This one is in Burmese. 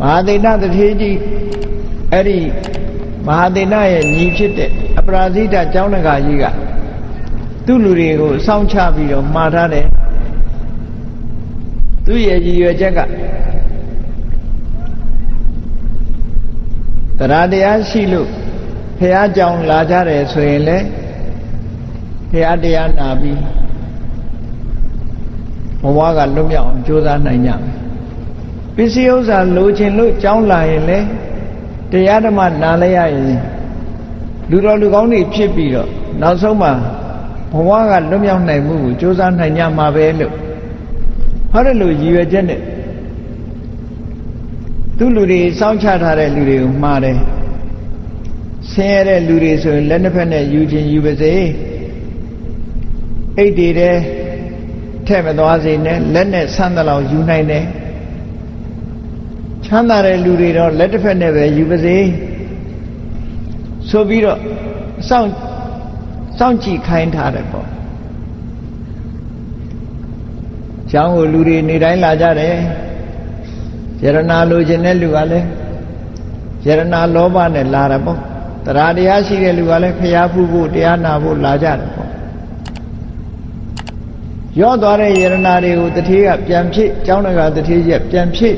မဟာသေနတထေကြီးအဲ့ဒီမဟာသေနရဲ့ညီဖြစ်တဲ့အပရာဇိတကျောင်းတကာကြီးကသူ့လူတွေကိုစောင့်ချပြီးတော့မှားထားတယ်သူ့ရဲ့ရည်ရွယ်ချက်ကတရားတရားရှိလို့ဖះကြောင်လာကြတယ်ဆိုရင်လေဖះတရားနာပြီးဘဝကလွတ်မြောက်အောင်ကြိုးစားနိုင်ကြမယ် ပစ္စည်းဥစ္စာလိုချင်လို့ကြောင်းလာရင်လေတရားဓမ္မနာလဲရရင်လူတော်လူကောင်းတွေဖြစ်ပြီးတော့နောက်ဆုံးမှာဘဝကလွတ်မြောက်နိုင်မှုကိုကြိုးစားနိုင်ကြမှာပဲလို့ဟောတယ်လို့ရည်ရွယ်ချက်နဲ့သူလူတွေစောင့်ချထားတဲ့လူတွေကိုမှားတယ်ဆင်းရဲတဲ့လူတွေဆိုရင်လက်နှစ်ဖက်နဲ့ယူခြင်းယူပါစေအိတ်တွေတဲ့ထဲ့မသွားစေနဲ့လက်နဲ့ဆန်းသလောက်ယူနိုင်တယ် ချမ်းသာတဲ့လူတွေတော့လက်တစ်ဖက်နဲ့ပဲယူပါစေဆိုပြီးတော့စောင့်စောင့်ကြည့်ခိုင်းထားတယ်ပေါ့ကျောင်းကိုလူတွေနေတိုင်းလာကြတယ်ယရနာလိုချင်တဲ့လူကလည်းယရနာလောဘနဲ့လာတယ်ပေါ့တရားတရားရှိတဲ့လူကလည်းဖျားဖူးဖို့တရားနာဖို့လာကြတယ်ပေါ့ရော့သွားတဲ့ယရနာတွေကိုတတိကပြန်ဖြစ်ကျောင်းတကာတတိကြီးကပြန်ဖြစ်